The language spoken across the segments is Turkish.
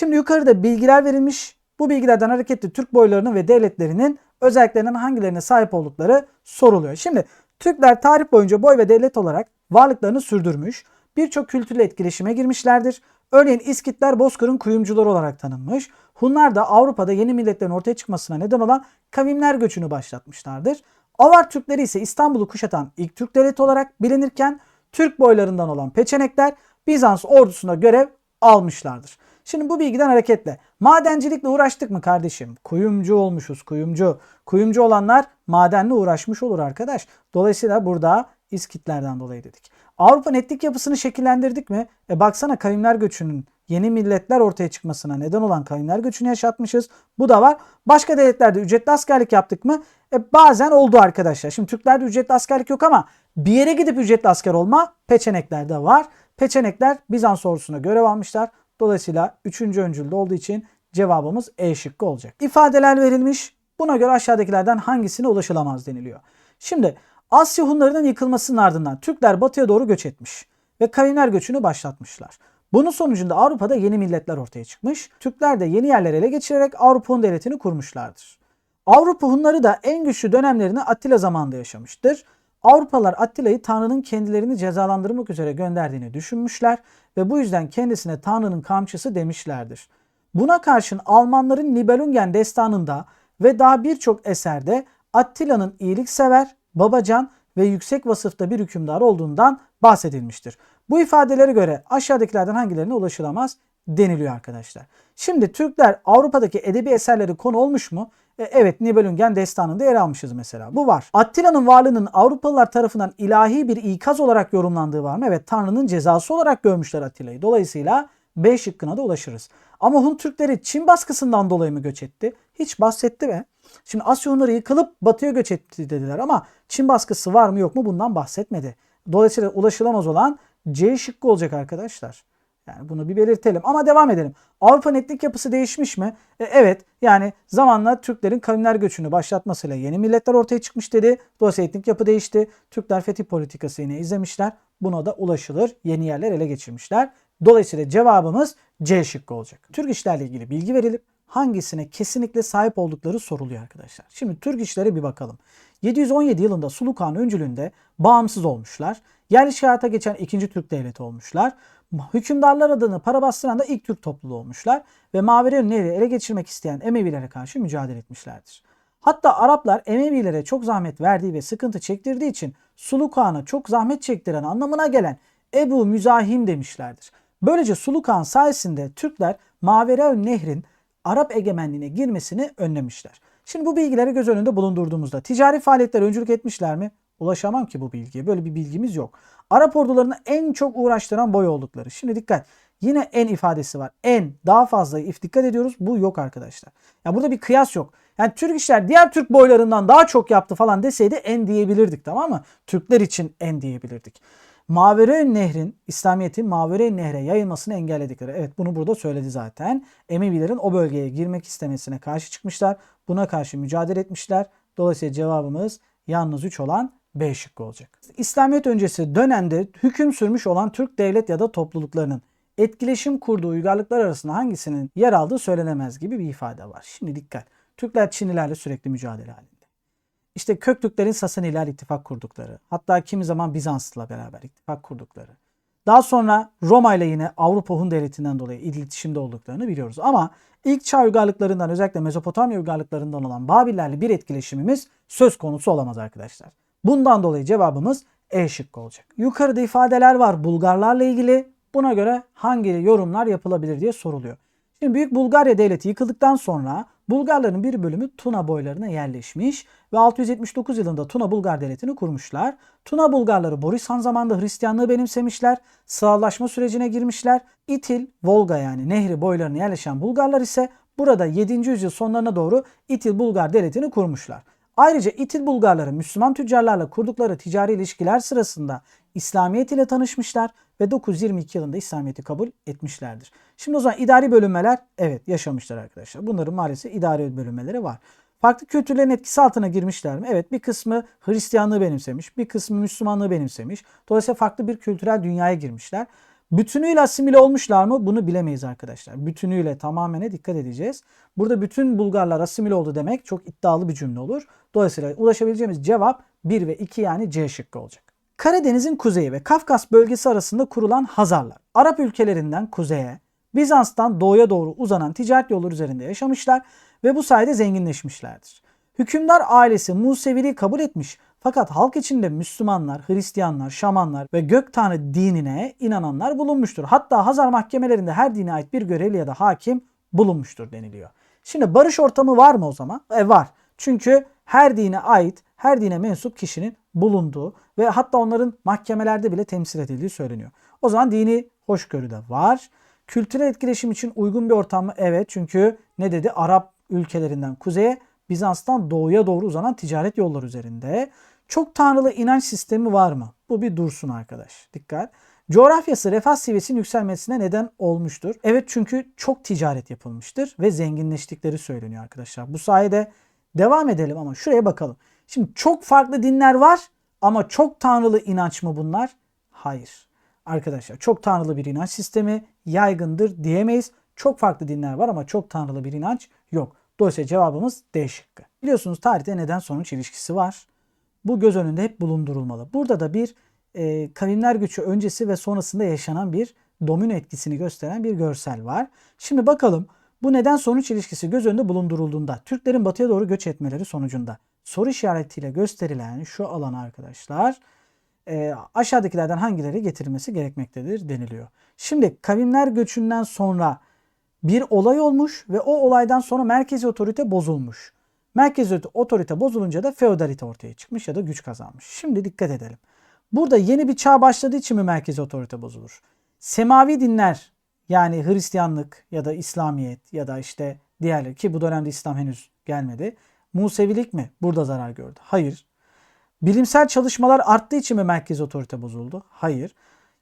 Şimdi yukarıda bilgiler verilmiş. Bu bilgilerden hareketle Türk boylarının ve devletlerinin özelliklerinden hangilerine sahip oldukları soruluyor. Şimdi Türkler tarih boyunca boy ve devlet olarak varlıklarını sürdürmüş. Birçok kültürle etkileşime girmişlerdir. Örneğin İskitler Bozkır'ın kuyumcuları olarak tanınmış. Hunlar da Avrupa'da yeni milletlerin ortaya çıkmasına neden olan kavimler göçünü başlatmışlardır. Avar Türkleri ise İstanbul'u kuşatan ilk Türk devleti olarak bilinirken Türk boylarından olan Peçenekler Bizans ordusuna görev almışlardır. Şimdi bu bilgiden hareketle madencilikle uğraştık mı kardeşim? Kuyumcu olmuşuz kuyumcu. Kuyumcu olanlar madenle uğraşmış olur arkadaş. Dolayısıyla burada İskitlerden dolayı dedik. Avrupa'nın etnik yapısını şekillendirdik mi? E baksana kavimler göçünün yeni milletler ortaya çıkmasına neden olan kavimler göçünü yaşatmışız. Bu da var. Başka devletlerde ücretli askerlik yaptık mı? E bazen oldu arkadaşlar. Şimdi Türklerde ücretli askerlik yok ama bir yere gidip ücretli asker olma peçeneklerde var. Peçenekler Bizans ordusuna görev almışlar. Dolayısıyla 3. öncülde olduğu için cevabımız E şıkkı olacak. İfadeler verilmiş. Buna göre aşağıdakilerden hangisine ulaşılamaz deniliyor. Şimdi Asya Hunlarının yıkılmasının ardından Türkler batıya doğru göç etmiş ve kavimler göçünü başlatmışlar. Bunun sonucunda Avrupa'da yeni milletler ortaya çıkmış. Türkler de yeni yerler ele geçirerek Avrupa Hun Devleti'ni kurmuşlardır. Avrupa Hunları da en güçlü dönemlerini Attila zamanında yaşamıştır. Avrupalılar Attila'yı Tanrı'nın kendilerini cezalandırmak üzere gönderdiğini düşünmüşler ve bu yüzden kendisine Tanrı'nın kamçısı demişlerdir. Buna karşın Almanların Nibelungen destanında ve daha birçok eserde Attila'nın iyiliksever, babacan ve yüksek vasıfta bir hükümdar olduğundan bahsedilmiştir. Bu ifadelere göre aşağıdakilerden hangilerine ulaşılamaz deniliyor arkadaşlar. Şimdi Türkler Avrupa'daki edebi eserleri konu olmuş mu? E, evet Nibelungen destanında yer almışız mesela. Bu var. Attila'nın varlığının Avrupalılar tarafından ilahi bir ikaz olarak yorumlandığı var mı? Evet Tanrı'nın cezası olarak görmüşler Attila'yı. Dolayısıyla B şıkkına da ulaşırız. Ama Hun Türkleri Çin baskısından dolayı mı göç etti? Hiç bahsetti mi? Şimdi Asya Hunları yıkılıp batıya göç etti dediler ama Çin baskısı var mı yok mu bundan bahsetmedi. Dolayısıyla ulaşılamaz olan C şıkkı olacak arkadaşlar. Yani bunu bir belirtelim ama devam edelim. Avrupa'nın etnik yapısı değişmiş mi? E, evet yani zamanla Türklerin kavimler göçünü başlatmasıyla yeni milletler ortaya çıkmış dedi. Dolayısıyla etnik yapı değişti. Türkler fetih politikası yine izlemişler. Buna da ulaşılır. Yeni yerler ele geçirmişler. Dolayısıyla cevabımız C şıkkı olacak. Türk işlerle ilgili bilgi verilip hangisine kesinlikle sahip oldukları soruluyor arkadaşlar. Şimdi Türk işlere bir bakalım. 717 yılında Sulu Kağan öncülüğünde bağımsız olmuşlar. Yerleşik hayata geçen ikinci Türk devleti olmuşlar. Hükümdarlar adını para bastıran da ilk Türk topluluğu olmuşlar ve Maveren Nehri ele geçirmek isteyen Emevilere karşı mücadele etmişlerdir. Hatta Araplar Emevilere çok zahmet verdiği ve sıkıntı çektirdiği için Sulu Kağan'a çok zahmet çektiren anlamına gelen Ebu Müzahim demişlerdir. Böylece Sulu Kağan sayesinde Türkler Maveren Nehrin Arap egemenliğine girmesini önlemişler. Şimdi bu bilgileri göz önünde bulundurduğumuzda ticari faaliyetler öncülük etmişler mi? Ulaşamam ki bu bilgiye. Böyle bir bilgimiz yok. Arap ordularını en çok uğraştıran boy oldukları. Şimdi dikkat. Yine en ifadesi var. En daha fazla if dikkat ediyoruz. Bu yok arkadaşlar. Ya burada bir kıyas yok. Yani Türk işler diğer Türk boylarından daha çok yaptı falan deseydi en diyebilirdik tamam mı? Türkler için en diyebilirdik. Mavere Nehrin, İslamiyet'in Mavere Nehre yayılmasını engelledikleri. Evet bunu burada söyledi zaten. Emevilerin o bölgeye girmek istemesine karşı çıkmışlar. Buna karşı mücadele etmişler. Dolayısıyla cevabımız yalnız 3 olan B şıkkı olacak. İslamiyet öncesi dönemde hüküm sürmüş olan Türk devlet ya da topluluklarının etkileşim kurduğu uygarlıklar arasında hangisinin yer aldığı söylenemez gibi bir ifade var. Şimdi dikkat. Türkler Çinlilerle sürekli mücadele halinde. İşte Köktürklerin Sasaniler ittifak kurdukları, hatta kimi zaman Bizans'la beraber ittifak kurdukları. Daha sonra Roma ile yine Avrupa Hun Devleti'nden dolayı iletişimde olduklarını biliyoruz. Ama ilk çağ uygarlıklarından özellikle Mezopotamya uygarlıklarından olan Babillerle bir etkileşimimiz söz konusu olamaz arkadaşlar. Bundan dolayı cevabımız E şıkkı olacak. Yukarıda ifadeler var Bulgarlarla ilgili. Buna göre hangi yorumlar yapılabilir diye soruluyor. Şimdi Büyük Bulgarya Devleti yıkıldıktan sonra Bulgarların bir bölümü Tuna boylarına yerleşmiş ve 679 yılında Tuna Bulgar Devleti'ni kurmuşlar. Tuna Bulgarları Boris Han zamanında Hristiyanlığı benimsemişler. Sağlaşma sürecine girmişler. İtil, Volga yani nehri boylarına yerleşen Bulgarlar ise burada 7. yüzyıl sonlarına doğru İtil Bulgar Devleti'ni kurmuşlar. Ayrıca İtil Bulgarları Müslüman tüccarlarla kurdukları ticari ilişkiler sırasında İslamiyet ile tanışmışlar ve 922 yılında İslamiyet'i kabul etmişlerdir. Şimdi o zaman idari bölünmeler evet yaşamışlar arkadaşlar. Bunların maalesef idari bölünmeleri var. Farklı kültürlerin etkisi altına girmişler mi? Evet bir kısmı Hristiyanlığı benimsemiş, bir kısmı Müslümanlığı benimsemiş. Dolayısıyla farklı bir kültürel dünyaya girmişler. Bütünüyle asimile olmuşlar mı? Bunu bilemeyiz arkadaşlar. Bütünüyle tamamene dikkat edeceğiz. Burada bütün Bulgarlar asimile oldu demek çok iddialı bir cümle olur. Dolayısıyla ulaşabileceğimiz cevap 1 ve 2 yani C şıkkı olacak. Karadeniz'in kuzeyi ve Kafkas bölgesi arasında kurulan Hazarlar, Arap ülkelerinden kuzeye, Bizans'tan doğuya doğru uzanan ticaret yolları üzerinde yaşamışlar ve bu sayede zenginleşmişlerdir. Hükümdar ailesi Museviliği kabul etmiş fakat halk içinde Müslümanlar, Hristiyanlar, Şamanlar ve gök tanrı dinine inananlar bulunmuştur. Hatta Hazar mahkemelerinde her dine ait bir görevli ya da hakim bulunmuştur deniliyor. Şimdi barış ortamı var mı o zaman? E var. Çünkü her dine ait, her dine mensup kişinin bulunduğu ve hatta onların mahkemelerde bile temsil edildiği söyleniyor. O zaman dini hoşgörü de var. Kültürel etkileşim için uygun bir ortam mı? Evet. Çünkü ne dedi? Arap ülkelerinden kuzeye, Bizans'tan doğuya doğru uzanan ticaret yolları üzerinde. Çok tanrılı inanç sistemi var mı? Bu bir dursun arkadaş. Dikkat. Coğrafyası refah seviyesinin yükselmesine neden olmuştur. Evet çünkü çok ticaret yapılmıştır ve zenginleştikleri söyleniyor arkadaşlar. Bu sayede devam edelim ama şuraya bakalım. Şimdi çok farklı dinler var ama çok tanrılı inanç mı bunlar? Hayır. Arkadaşlar çok tanrılı bir inanç sistemi yaygındır diyemeyiz. Çok farklı dinler var ama çok tanrılı bir inanç yok. Dolayısıyla cevabımız D şıkkı. Biliyorsunuz tarihte neden sonuç ilişkisi var. Bu göz önünde hep bulundurulmalı. Burada da bir e, kavimler göçü öncesi ve sonrasında yaşanan bir domino etkisini gösteren bir görsel var. Şimdi bakalım bu neden sonuç ilişkisi göz önünde bulundurulduğunda Türklerin batıya doğru göç etmeleri sonucunda soru işaretiyle gösterilen şu alan arkadaşlar e, aşağıdakilerden hangileri getirilmesi gerekmektedir deniliyor. Şimdi kavimler göçünden sonra bir olay olmuş ve o olaydan sonra merkezi otorite bozulmuş. Merkezi otorite bozulunca da feodalite ortaya çıkmış ya da güç kazanmış. Şimdi dikkat edelim. Burada yeni bir çağ başladığı için mi merkezi otorite bozulur? Semavi dinler yani Hristiyanlık ya da İslamiyet ya da işte diğerleri ki bu dönemde İslam henüz gelmedi. Musevilik mi burada zarar gördü? Hayır. Bilimsel çalışmalar arttığı için mi merkezi otorite bozuldu? Hayır.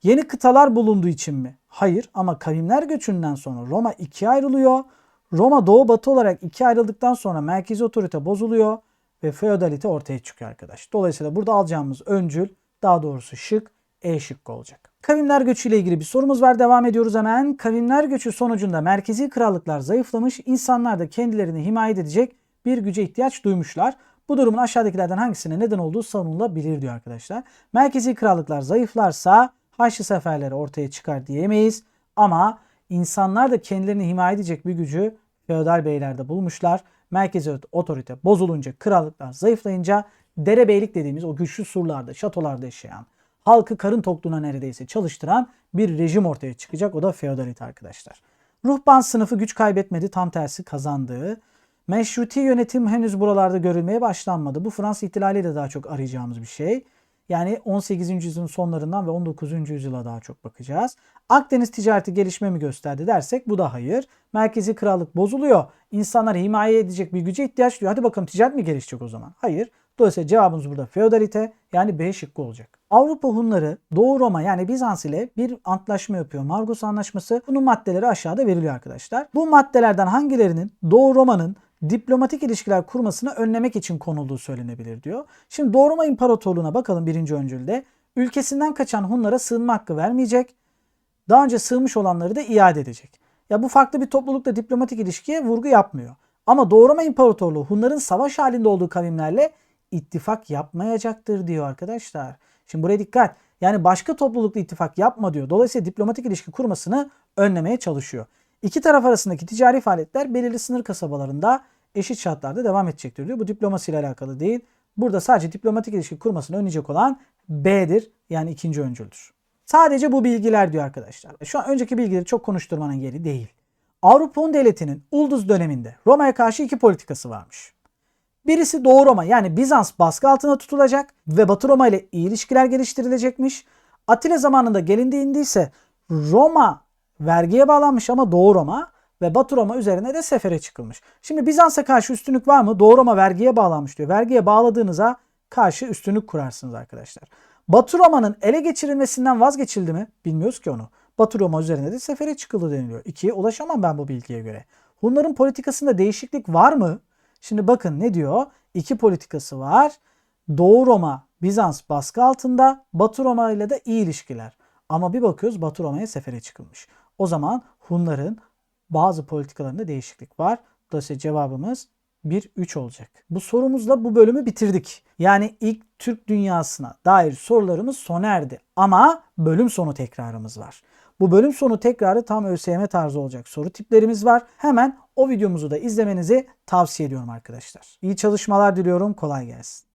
Yeni kıtalar bulunduğu için mi? Hayır ama kavimler göçünden sonra Roma ikiye ayrılıyor. Roma doğu batı olarak ikiye ayrıldıktan sonra merkezi otorite bozuluyor ve feodalite ortaya çıkıyor arkadaş. Dolayısıyla burada alacağımız öncül daha doğrusu şık E şıkkı olacak. Kavimler göçü ile ilgili bir sorumuz var. Devam ediyoruz hemen. Kavimler göçü sonucunda merkezi krallıklar zayıflamış, insanlar da kendilerini himaye edecek bir güce ihtiyaç duymuşlar. Bu durumun aşağıdakilerden hangisine neden olduğu savunulabilir diyor arkadaşlar. Merkezi krallıklar zayıflarsa Haçlı seferleri ortaya çıkar diyemeyiz. Ama insanlar da kendilerini himaye edecek bir gücü feodal beylerde bulmuşlar. Merkezi otorite bozulunca, krallıklar zayıflayınca derebeylik dediğimiz o güçlü surlarda, şatolarda yaşayan, halkı karın tokluğuna neredeyse çalıştıran bir rejim ortaya çıkacak. O da feodalite arkadaşlar. Ruhban sınıfı güç kaybetmedi, tam tersi kazandığı. Meşruti yönetim henüz buralarda görülmeye başlanmadı. Bu Fransız ihtilaliyle daha çok arayacağımız bir şey. Yani 18. yüzyılın sonlarından ve 19. yüzyıla daha çok bakacağız. Akdeniz ticareti gelişme mi gösterdi dersek bu da hayır. Merkezi krallık bozuluyor. İnsanlar himaye edecek bir güce ihtiyaç duyuyor. Hadi bakalım ticaret mi gelişecek o zaman? Hayır. Dolayısıyla cevabımız burada feodalite yani B şıkkı olacak. Avrupa Hunları Doğu Roma yani Bizans ile bir antlaşma yapıyor. Margus Anlaşması. Bunun maddeleri aşağıda veriliyor arkadaşlar. Bu maddelerden hangilerinin Doğu Roma'nın diplomatik ilişkiler kurmasını önlemek için konulduğu söylenebilir diyor. Şimdi Doğu İmparatorluğu'na bakalım birinci öncülde. Ülkesinden kaçan Hunlara sığınma hakkı vermeyecek. Daha önce sığınmış olanları da iade edecek. Ya bu farklı bir toplulukla diplomatik ilişkiye vurgu yapmıyor. Ama Doğu İmparatorluğu Hunların savaş halinde olduğu kavimlerle ittifak yapmayacaktır diyor arkadaşlar. Şimdi buraya dikkat. Yani başka toplulukla ittifak yapma diyor. Dolayısıyla diplomatik ilişki kurmasını önlemeye çalışıyor. İki taraf arasındaki ticari faaliyetler belirli sınır kasabalarında eşit şartlarda devam edecektir diyor. Bu diplomasiyle alakalı değil. Burada sadece diplomatik ilişki kurmasını önleyecek olan B'dir. Yani ikinci öncüldür. Sadece bu bilgiler diyor arkadaşlar. Şu an önceki bilgileri çok konuşturmanın yeri değil. Avrupa Hun Devleti'nin Ulduz döneminde Roma'ya karşı iki politikası varmış. Birisi Doğu Roma yani Bizans baskı altına tutulacak ve Batı Roma ile iyi ilişkiler geliştirilecekmiş. Atilla zamanında gelindiğindeyse Roma vergiye bağlanmış ama Doğu Roma ve Batı Roma üzerine de sefere çıkılmış. Şimdi Bizans'a karşı üstünlük var mı? Doğu Roma vergiye bağlanmış diyor. Vergiye bağladığınıza karşı üstünlük kurarsınız arkadaşlar. Batı Roma'nın ele geçirilmesinden vazgeçildi mi? Bilmiyoruz ki onu. Batı Roma üzerine de sefere çıkıldı deniliyor. İkiye ulaşamam ben bu bilgiye göre. Hunların politikasında değişiklik var mı? Şimdi bakın ne diyor? İki politikası var. Doğu Roma, Bizans baskı altında. Batı Roma ile de iyi ilişkiler. Ama bir bakıyoruz Batı Roma'ya sefere çıkılmış. O zaman Hunların bazı politikalarında değişiklik var. Dolayısıyla cevabımız 1-3 olacak. Bu sorumuzla bu bölümü bitirdik. Yani ilk Türk dünyasına dair sorularımız sona erdi. Ama bölüm sonu tekrarımız var. Bu bölüm sonu tekrarı tam ÖSYM tarzı olacak soru tiplerimiz var. Hemen o videomuzu da izlemenizi tavsiye ediyorum arkadaşlar. İyi çalışmalar diliyorum. Kolay gelsin.